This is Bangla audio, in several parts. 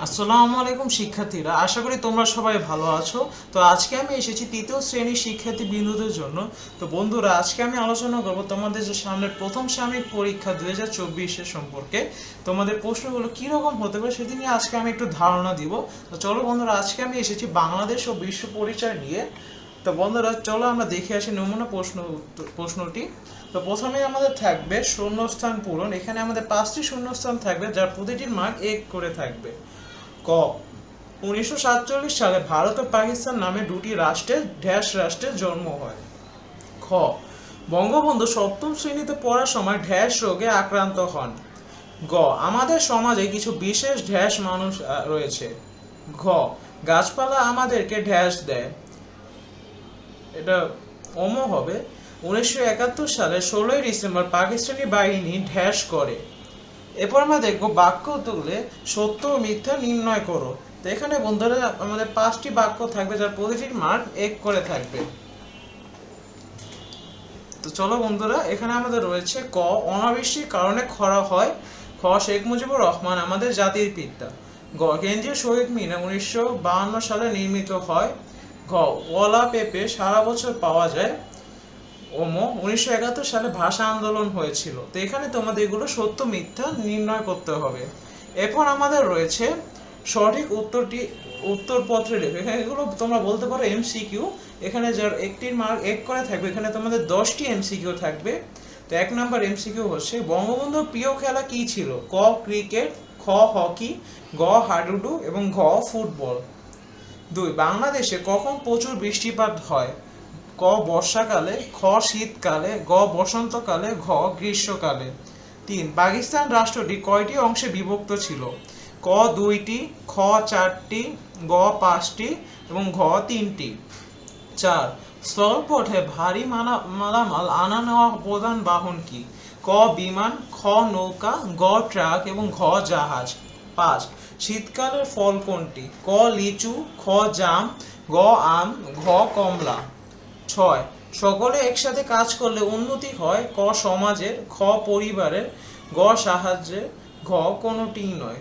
আসসালামু আলাইকুম শিক্ষার্থীরা, আশা করি তোমরা সবাই ভালো আছো। তো আজকে আমি এসেছি তৃতীয় শ্রেণির শিক্ষার্থী বিন্দুদের জন্য। তো বন্ধুরা, আজকে আমি আলোচনা করব তোমাদের যে সামনের প্রথম সাময়িক পরীক্ষা দুই হাজার চব্বিশের সম্পর্কে। তোমাদের প্রশ্নগুলো কীরকম হতে পারে সেদিন নিয়ে আজকে আমি একটু ধারণা দিব। তো চলো বন্ধুরা, আজকে আমি এসেছি বাংলাদেশ ও বিশ্ব পরিচয় নিয়ে। তো বন্ধুরা, চলো আমরা দেখে আসি নমুনা প্রশ্ন, প্রশ্নটি। তো প্রথমে আমাদের থাকবে শূন্যস্থান পূরণ। এখানে আমাদের পাঁচটি শূন্যস্থান থাকবে, যার প্রতিটির মার্ক এক করে থাকবে। ক। উনিশশো সাতচল্লিশ সালে ভারত ও পাকিস্তান নামে দুটি রাষ্ট্রের ড্যাশ রাষ্ট্রের জন্ম হয়। খ। বঙ্গবন্ধু সপ্তম শ্রেণীতে পড়ার সময় ড্যাশ রোগে আক্রান্ত হন। গ। আমাদের সমাজে কিছু বিশেষ ড্যাশ মানুষ রয়েছে। ঘ। গাছপালা আমাদেরকে ড্যাশ দেয়। এটা অম হবে। উনিশশো একাত্তর সালে ষোলোই ডিসেম্বর পাকিস্তানি বাহিনী ড্যাশ করে। এরপর আমরা দেখব বাক্য তুলে সত্য ও মিথ্যা নির্ণয় করো। তো এখানে বন্ধুরা, আমাদের পাঁচটি বাক্য থাকবে যার প্রতিটির মার্ক এক করে থাকবে। তো চলো বন্ধুরা, এখানে আমাদের রয়েছে ক। অনাবৃষ্টির কারণে খরা হয়। খ, শেখ মুজিবুর রহমান, আমাদের জাতির পিতা। গ, কেন্দ্রীয় শহীদ মিনা উনিশশো সালে নির্মিত হয়। ঘ ওলা পেঁপে সারা বছর পাওয়া যায়। ওম, উনিশশো একাত্তর সালে ভাষা আন্দোলন হয়েছিল। তো এখানে তোমাদের এগুলো সত্য, মিথ্যা নির্ণয় করতে হবে। এরপর আমাদের রয়েছে সঠিক উত্তরটি, উত্তরপত্রে লেখো এখানে এগুলো তোমরা বলতে পারো এমসিকিউ। এখানে যার একটির মার্ক এক করে থাকবে, এখানে তোমাদের দশটি এমসিকিউ থাকবে। তো এক নাম্বার এমসিকিউ হচ্ছে বঙ্গবন্ধুর প্রিয় খেলা কি ছিল? ক, ক্রিকেট, খ, হকি, গ, হাডুডু এবং ঘ, ফুটবল। দুই, বাংলাদেশে কখন প্রচুর বৃষ্টিপাত হয়? ক বর্ষাকালে, খ শীতকালে, গ বসন্তকালে, ঘ গ্রীষ্মকালে। তিন, পাকিস্তান রাষ্ট্রটি কয়টি অংশে বিভক্ত ছিল? ক দুইটি, খ চারটি, গ পাঁচটি এবং ঘ তিনটি। চার, স্থলপথে ভারী মালা মালামাল আনা নেওয়া প্রধান বাহন কি? ক বিমান, খ নৌকা, গ ট্রাক এবং ঘ জাহাজ। পাঁচ, শীতকালের ফল কোনটি? ক লিচু, খ জাম, গ আম, ঘ কমলা। ছয়। সকলে একসাথে কাজ করলে উন্নতি হয়। ক সমাজের, খ পরিবারের, গ সাহায্যের, ঘ কোনোটি নয়।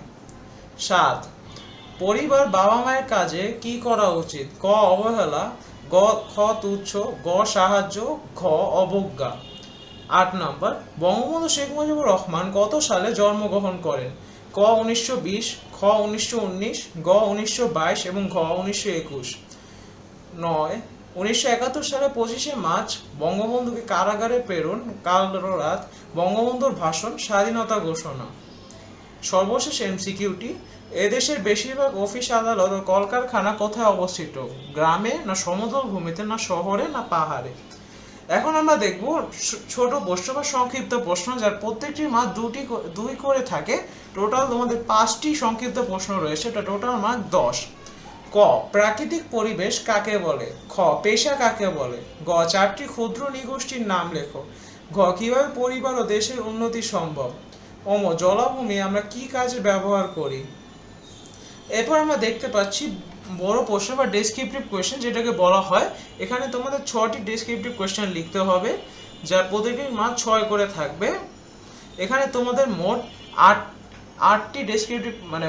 সাত। পরিবার বাবা মায়ের কাজে কি করা উচিত? ক অবহেলা, গ খ তুচ্ছ, গ সাহায্য, ঘ অবজ্ঞা। আট নম্বর। বঙ্গবন্ধু শেখ মুজিবুর রহমান কত সালে জন্মগ্রহণ করেন? ক উনিশশো বিশ, খ উনিশশো উনিশ, গ উনিশশো বাইশ এবং ঘ উনিশশো একুশ। নয়। উনিশশো একাত্তর সালে পঁচিশে মার্চ বঙ্গবন্ধুকে কারাগারে প্রেরণ কালো রাত বঙ্গবন্ধুর ভাষণ স্বাধীনতা ঘোষণা। সর্বশেষ এমসিকিউটি, এদেশের বেশিরভাগ অফিস আদালত ও কলকারখানা কোথায় অবস্থিত? গ্রামে না সমতল ভূমিতে না শহরে না পাহাড়ে? এখন আমরা দেখব ছোট প্রশ্ন বা সংক্ষিপ্ত প্রশ্ন যার প্রত্যেকটির মার্ক দুটি দুই করে থাকে। টোটাল তোমাদের পাঁচটি সংক্ষিপ্ত প্রশ্ন রয়েছে। এটা টোটাল মার্ক দশ। ক, প্রাকৃতিক পরিবেশ কাকে বলে? খ, পেশা কাকে বলে? গ, চারটি ক্ষুদ্র নিগোষ্ঠীর নাম লেখো। ঘ কীভাবে পরিবার ও দেশের উন্নতি সম্ভব? অম জলাভূমি আমরা কি কাজে ব্যবহার করি? এরপর আমরা দেখতে পাচ্ছি বড় প্রশ্ন বা ডেসক্রিপটিভ কোয়েশ্চেন যেটাকে বলা হয়। এখানে তোমাদের ছটি ডেসক্রিপটিভ কোয়েশ্চেন লিখতে হবে, যার প্রতিটির মান ছয় করে থাকবে। এখানে তোমাদের মোট আট আটটি ডেসক্রিপটিভ মানে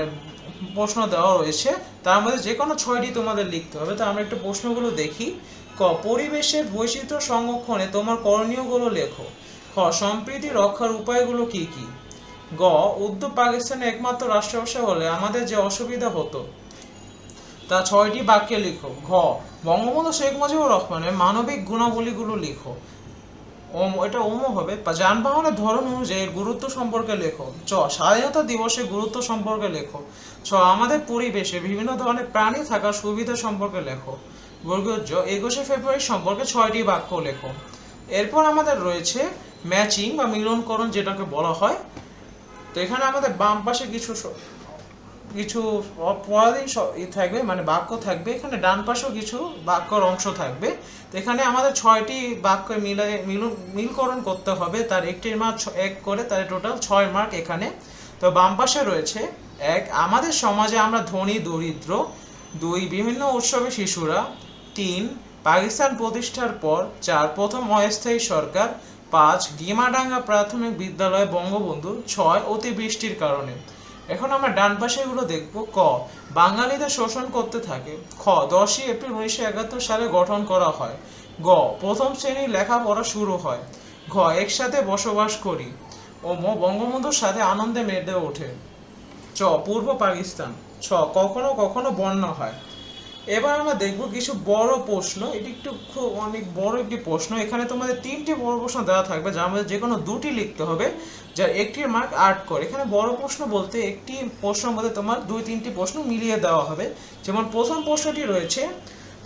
প্রশ্ন দেওয়া রয়েছে। তার মধ্যে যে কোনো ছয়টি তোমাদের লিখতে হবে। তো আমরা একটু প্রশ্নগুলো দেখি। ক, পরিবেশের বৈচিত্র্য সংরক্ষণে তোমার করণীয়গুলো লেখো। খ, সম্প্রীতি রক্ষার উপায়গুলো কি কি? গ, উদ্যোগ পাকিস্তানের একমাত্র রাষ্ট্রভাষা হলে আমাদের যে অসুবিধা হতো, তা ছয়টি বাক্যে লিখো। ঘ, বঙ্গবন্ধু শেখ মুজিবুর রহমানের মানবিক গুণাবলীগুলো লিখো। ওম, এটা ওমও হবে যানবাহনের ধরন অনুযায়ী গুরুত্ব সম্পর্কে লেখো। চ, স্বাধীনতা দিবসের গুরুত্ব সম্পর্কে লেখো। ছ, আমাদের পরিবেশে বিভিন্ন ধরনের প্রাণী থাকার সুবিধা সম্পর্কে লেখো। বর্গজ একুশে ফেব্রুয়ারি সম্পর্কে ছয়টি বাক্য লেখো। এরপর আমাদের রয়েছে ম্যাচিং বা মিলনকরণ, যেটাকে বলা হয়। তো এখানে আমাদের বাম পাশে কিছু কিছু পরাধীন ই থাকবে মানে বাক্য থাকবে, এখানে ডান পাশেও কিছু বাক্যর অংশ থাকবে। তো এখানে আমাদের ছয়টি বাক্য মিলে মিলকরণ করতে হবে, তার একটির মার্ক এক করে, তার টোটাল ছয় মার্ক এখানে। তো বাম পাশে রয়েছে, এক, আমাদের সমাজে আমরা ধনী, দরিদ্র, দুই, বিভিন্ন উৎসবে শিশুরা, তিন, পাকিস্তান প্রতিষ্ঠার পর, চার, প্রথম অস্থায়ী সরকার, পাঁচ গিমাডাঙ্গা প্রাথমিক বিদ্যালয় বঙ্গবন্ধু, ছয়, অতিবৃষ্টির কারণে। এখন আমরা ডান পাশে এগুলো দেখব। ক, বাঙালিদের শোষণ করতে থাকে। খ, দশই এপ্রিল উনিশশো একাত্তর সালে গঠন করা হয়। গ, প্রথম শ্রেণির লেখাপড়া শুরু হয়। ঘ, একসাথে বসবাস করি ও ম, বঙ্গবন্ধুর সাথে আনন্দে মেতে ওঠে। চ, পূর্ব পাকিস্তান। ছ, কখনো কখনো বন্যা হয়। এবার আমরা দেখব কিছু বড় প্রশ্ন। এটি একটু খুব অনেক বড় একটি প্রশ্ন। এখানে তোমাদের তিনটি বড় প্রশ্ন দেওয়া থাকবে যার মধ্যে যে কোনো দুটি লিখতে হবে, যার একটির মার্ক আট করে। এখানে বড় প্রশ্ন বলতে একটি প্রশ্নের মধ্যে তোমার দুই, তিনটি প্রশ্ন মিলিয়ে দেওয়া হবে। যেমন প্রথম প্রশ্নটি রয়েছে,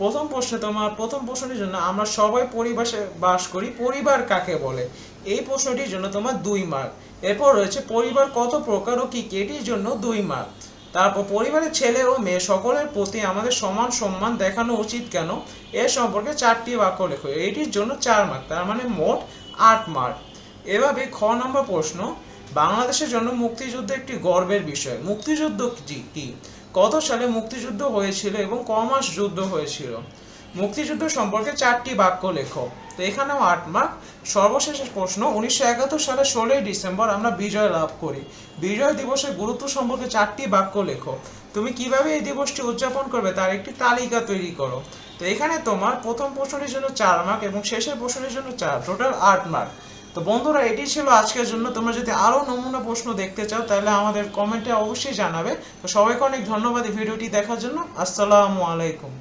প্রথম প্রশ্নে তোমার প্রথম প্রশ্নটির জন্য আমরা সবাই পরিবাসে বাস করি, পরিবার কাকে বলে? এই প্রশ্নটির জন্য তোমার দুই মার্ক এরপর রয়েছে, পরিবার কত প্রকার ও কি কি? এটির জন্য দুই মার্ক তারপর পরিবারের ছেলে ও মেয়ে সকলের প্রতি আমাদের সমান সম্মান দেখানো উচিত কেন? এ সম্পর্কে চারটি বাক্য লেখো। এটির জন্য চার মার্ক তার মানে মোট আট মার্ক এভাবে খ নম্বর প্রশ্ন, বাংলাদেশের জন্য মুক্তিযুদ্ধ একটি গর্বের বিষয়। মুক্তিযুদ্ধ কি? কত সালে মুক্তিযুদ্ধ হয়েছিল এবং ক মাস যুদ্ধ হয়েছিল? মুক্তিযুদ্ধ সম্পর্কে চারটি বাক্য লেখো। তো এখানেও আট মার্ক সর্বশেষ প্রশ্ন, উনিশশো একাত্তর সালে ষোলোই ডিসেম্বর আমরা বিজয় লাভ করি। বিজয় দিবসের গুরুত্ব সম্পর্কে চারটি বাক্য লেখো। তুমি কীভাবে এই দিবসটি উদযাপন করবে তার একটি তালিকা তৈরি করো। তো এখানে তোমার প্রথম প্রশ্নটির জন্য চার মার্ক এবং শেষের প্রশ্নের জন্য চার টোটাল আট মার্ক তো বন্ধুরা, এটি ছিল আজকের জন্য। তোমরা যদি আরও নমুনা প্রশ্ন দেখতে চাও, তাহলে আমাদের কমেন্টে অবশ্যই জানাবে। তো সবাইকে অনেক ধন্যবাদ ভিডিওটি দেখার জন্য। আসসালামু আলাইকুম।